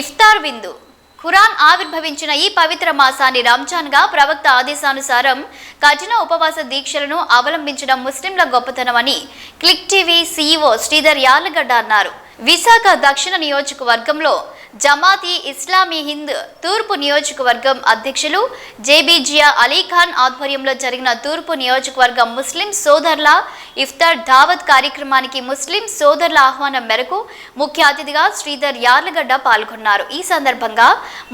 ఇఫ్తార్ విందు. ఖురాన్ ఆవిర్భవించిన ఈ పవిత్ర మాసాన్ని రంజాన్గా ప్రవక్త ఆదేశానుసారం కఠిన ఉపవాస దీక్షలను అవలంబించడం ముస్లింల గొప్పతనమని click TV CEO Sridhar Yarlagadda అన్నారు. విశాఖ దక్షిణ నియోజకవర్గంలో జమాతీ ఇస్లామీ హింద్ తూర్పు నియోజకవర్గం అధ్యక్షులు జేబీజియా అలీఖాన్ ఆధ్వర్యంలో జరిగిన తూర్పు నియోజకవర్గం ముస్లిం సోదరుల ఇఫ్తార్ దావత్ కార్యక్రమానికి ముస్లిం సోదరుల ఆహ్వానం మేరకు ముఖ్య అతిథిగా శ్రీధర్ యార్లగడ్డ పాల్గొన్నారు. ఈ సందర్భంగా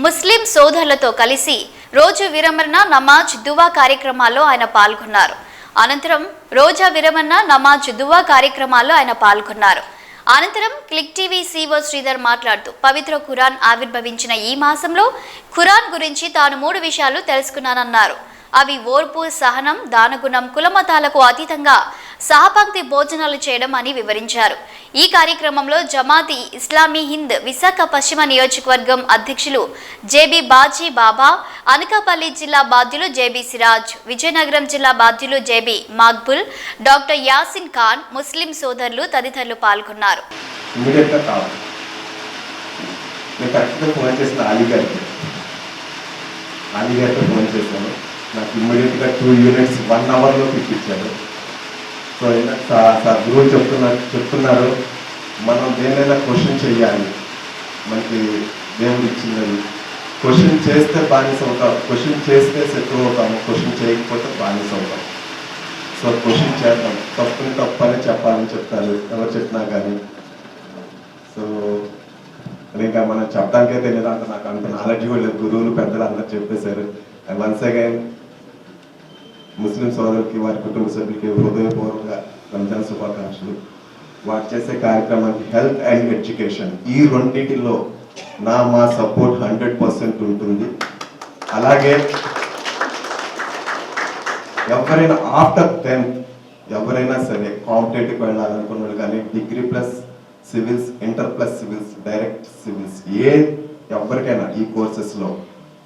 ముస్లిం సోదరులతో కలిసి రోజు విరమణ నమాజ్ దువా కార్యక్రమాల్లో ఆయన పాల్గొన్నారు. అనంతరం రోజా విరమణ నమాజ్ దువా కార్యక్రమాల్లో ఆయన పాల్గొన్నారు. అనంతరం క్లిక్ టీవీ సీఓ శ్రీధర్ మాట్లాడుతూ పవిత్ర ఖురాన్ ఆవిర్భవించిన ఈ మాసంలో ఖురాన్ గురించి తాను మూడు విషయాలు తెలుసుకున్నానన్నారు. అవి ఓర్పు సహనం దానగుణం కులమతాలకు అతీతంగా సహపంక్తి భోజనాలు చేయడం అని వివరించారు. ఈ కార్యక్రమంలో జమాతి ఇస్లామీ హింద్ విశాఖ పశ్చిమ నియోజకవర్గం అధ్యక్షులు జేబీ బాజీ బాబా అనకాపల్లి జిల్లా బాధ్యులు జేబీ సిరాజ్ విజయనగరం జిల్లా బాధ్యులు J B Maqbool doctor Yasin Khan ముస్లిం సోదరులు తదితరులు పాల్గొన్నారు. నేను ఫోన్ చేసిన గారికి. గారితో ఫోన్ చేశాను. నాకు ఇమ్మీడియట్గా టూ యూనిట్స్ వన్ అవర్లో ఇప్పించారు సో ఇందాక సా- సార్ గురువు చెప్తున్నారు చెప్తున్నారు. మనం దేనైనా క్వశ్చన్ చేయాలి. మనకి దేవుడు ఇచ్చినది క్వశ్చన్ చేస్తే బానిస అవుతాం. క్వశ్చన్ చేస్తే శత్రువు అవుతాము క్వశ్చన్ చేయకపోతే బానిస అవుతాం. సో క్వశ్చన్ చేద్దాం. తప్పుని తప్పని చెప్పాలని చెప్తారు. ఎవరు చెప్పినా కానీ. సో ఇంకా మనం చెప్పడానికే తెలియదు అంత నాకు అంత నాలెడ్జ్ కూడా లేదు. గురువులు పెద్దలు అందరు చెప్పేశారు. వన్స్ అగైన్ ముస్లిం సోదరులకి వారి కుటుంబ సభ్యులకి హృదయపూర్వక రంజాన్ శుభాకాంక్షలు. వారు చేసే కార్యక్రమానికి హెల్త్ అండ్ ఎడ్యుకేషన్ ఈ రెండింటిలో నా మా సపోర్ట్ హండ్రెడ్ పర్సెంట్ ఉంటుంది. అలాగే ఎవరైనా ఆఫ్టర్ టెన్త్ ఎవరైనా సరే కాంపిటేటివ్ వెళ్ళాలనుకున్నాడు కానీ degree plus civils inter plus civils direct civils ఏ ఎవరికైనా ఈ కోర్సెస్లో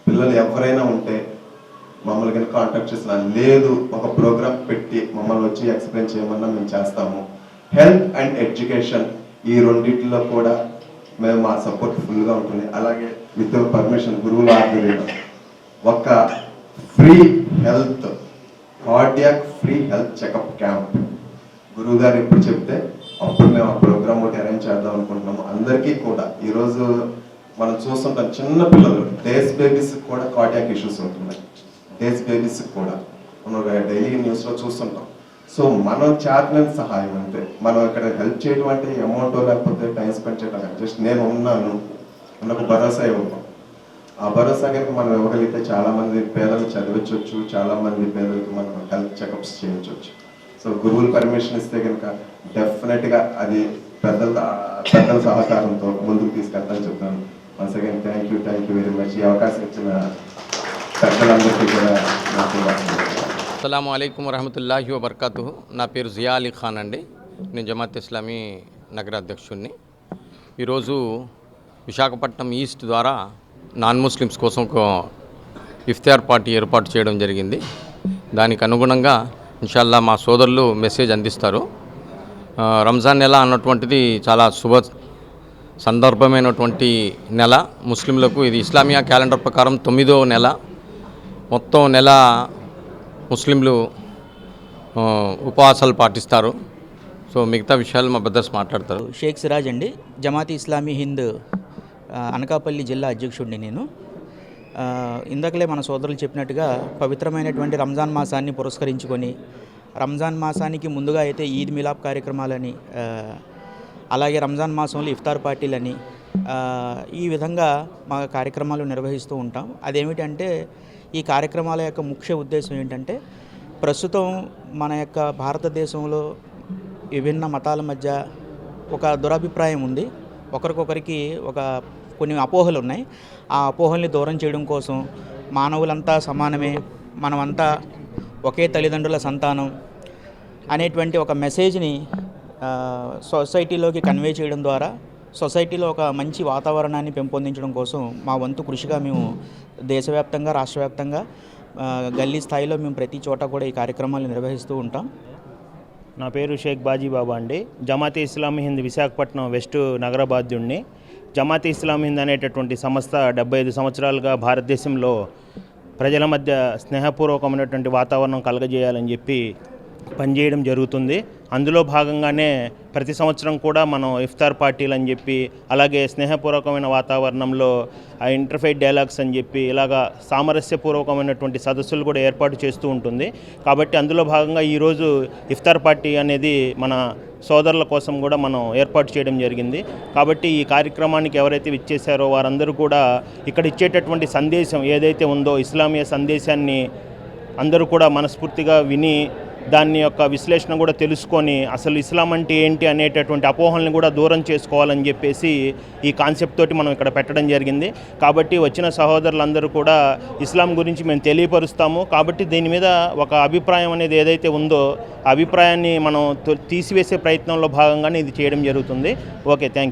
పిల్లలు ఎవరైనా ఉంటే మమ్మల్ని కనుక కాంటాక్ట్ చేసిన లేదు ఒక ప్రోగ్రామ్ పెట్టి మమ్మల్ని వచ్చి ఎక్స్ప్లెయిన్ చేయమన్నా మేము చేస్తాము. హెల్త్ అండ్ ఎడ్యుకేషన్ ఈ రెండింటిలో కూడా మేము మా సపోర్ట్ ఫుల్గా ఉంటుంది. అలాగే విత్ పర్మిషన్ గురువుల ఆధ్వర్యంలో ఒక free health cardiac free health checkup camp గురువు గారు ఎప్పుడు చెప్తే అప్పుడు మేము ఆ ప్రోగ్రామ్ ఒకటి అరేంజ్ చేద్దాం అనుకుంటున్నాము. అందరికీ కూడా ఈరోజు మనం చూస్తుంటాం చిన్న పిల్లలు డేస్ బేబీస్ కూడా కార్డియాక్ ఇష్యూస్ ఉంటున్నాయి. డేస్ బేబీస్ కూడా మనం డైలీ న్యూస్లో చూస్తుంటాం. సో మనం చేతనైన సహాయం అంటే మనం ఇక్కడ హెల్ప్ చేయడం అంటే అమౌంట్ లేకపోతే టైం స్పెండ్ చేయడం జస్ట్ నేను ఉన్నాను. నాకు భరోసా ఇవ్వడం. ఆ భరోసా కనుక మనం ఇవ్వగలిగితే చాలా మంది పేదలు చదివించవచ్చు చాలా మంది పేదలకు మనం హెల్త్ చెకప్స్ చేయించవచ్చు సో గురువులు పర్మిషన్ ఇస్తే కనుక డెఫినెట్గా అది పెద్దల పెద్దల సహకారంతో ముందుకు తీసుకెళ్తాను చెప్తాను. Once again thank you thank you very much ఈ అవకాశం ఇచ్చిన పెద్దలందరికీ కూడా నాకు అస్సలం అయికం వరహమతుల్లాహి వబర్కతు నా పేరు జియా అలీ ఖాన్ అండి. నేను జమాత్ ఇస్లామీ నగర అధ్యక్షుడిని ఈరోజు విశాఖపట్నం ఈస్ట్ ద్వారా నాన్ ముస్లిమ్స్ కోసం ఒక ఇఫ్తార్ పార్టీ ఏర్పాటు చేయడం జరిగింది. దానికి అనుగుణంగా ఇన్షాల్లా మా సోదరులు మెసేజ్ అందిస్తారు. రంజాన్ నెల అన్నటువంటిది చాలా శుభ సందర్భమైనటువంటి నెల. ముస్లింలకు ఇది ఇస్లామియా క్యాలెండర్ ప్రకారం తొమ్మిదో నెల. మొత్తం నెల ముస్లింలు ఉపవాసాలు పాటిస్తారు. సో మిగతా విషయాలు మా బ్రదర్స్ మాట్లాడతారు. షేక్ సిరాజ్ అండి. జమాతీ ఇస్లామీ హింద్ అనకాపల్లి జిల్లా అధ్యక్షుడిని నేను. ఇందాకలే మన సోదరులు చెప్పినట్టుగా పవిత్రమైనటువంటి రంజాన్ మాసాన్ని పురస్కరించుకొని రంజాన్ మాసానికి ముందుగా అయితే ఈద్ మిలాప్ కార్యక్రమాలని అలాగే రంజాన్ మాసంలో ఇఫ్తార్ పార్టీలని ఈ విధంగా మా కార్యక్రమాలు నిర్వహిస్తూ ఉంటాం. అదేమిటంటే ఈ కార్యక్రమాల యొక్క ముఖ్య ఉద్దేశం ఏంటంటే ప్రస్తుతం మన యొక్క భారతదేశంలో విభిన్న మతాల మధ్య ఒక దురభిప్రాయం ఉంది. ఒకరికొకరికి ఒక కొన్ని అపోహలు ఉన్నాయి. ఆ అపోహల్ని దూరం చేయడం కోసం మానవులంతా సమానమే మనమంతా ఒకే తల్లిదండ్రుల సంతానం అనేటువంటి ఒక మెసేజ్ని సొసైటీలోకి కన్వే చేయడం ద్వారా సొసైటీలో ఒక మంచి వాతావరణాన్ని పెంపొందించడం కోసం మా వంతు కృషిగా మేము దేశవ్యాప్తంగా రాష్ట్రవ్యాప్తంగా గల్లీ స్థాయిలో మేము ప్రతి చోట కూడా ఈ కార్యక్రమాలు నిర్వహిస్తూ ఉంటాం. నా పేరు షేక్ బాజీ బాబా అండి. జమాతీ ఇస్లామీ హింద్ విశాఖపట్నం వెస్ట్ నగరబాధ్యుణ్ణి. జమాతీ జమాతే హింద్ అనేటటువంటి సంస్థ డెబ్బై ఐదు సంవత్సరాలుగా భారతదేశంలో ప్రజల మధ్య స్నేహపూర్వకమైనటువంటి వాతావరణం కలగజేయాలని చెప్పి పనిచేయడం జరుగుతుంది. అందులో భాగంగానే ప్రతి సంవత్సరం కూడా మనం ఇఫ్తార్ పార్టీలు అని చెప్పి అలాగే స్నేహపూర్వకమైన వాతావరణంలో ఆ ఇంటర్ఫైట్ డైలాగ్స్ అని చెప్పి ఇలాగా సామరస్యపూర్వకమైనటువంటి సదస్సులు కూడా ఏర్పాటు చేస్తూ ఉంటుంది. కాబట్టి అందులో భాగంగా ఈరోజు ఇఫ్తార్ పార్టీ అనేది మన సోదరుల కోసం కూడా మనం ఏర్పాటు చేయడం జరిగింది. కాబట్టి ఈ కార్యక్రమానికి ఎవరైతే విచ్చేశారో వారందరూ కూడా ఇక్కడ ఇచ్చేటటువంటి సందేశం ఏదైతే ఉందో ఇస్లామీయ సందేశాన్ని అందరూ కూడా మనస్ఫూర్తిగా విని దాని యొక్క విశ్లేషణ కూడా తెలుసుకొని అసలు ఇస్లాం అంటే ఏంటి అనేటటువంటి అపోహల్ని కూడా దూరం చేసుకోవాలని చెప్పేసి ఈ కాన్సెప్ట్ తోటి మనం ఇక్కడ పెట్టడం జరిగింది. కాబట్టి వచ్చిన సహోదరులందరూ కూడా ఇస్లాం గురించి మేము తెలియపరుస్తాము. కాబట్టి దీని మీద ఒక అభిప్రాయం అనేది ఏదైతే ఉందో అభిప్రాయాన్ని మనం తీసివేసే ప్రయత్నంలో భాగంగానే ఇది చేయడం జరుగుతుంది. Okay thank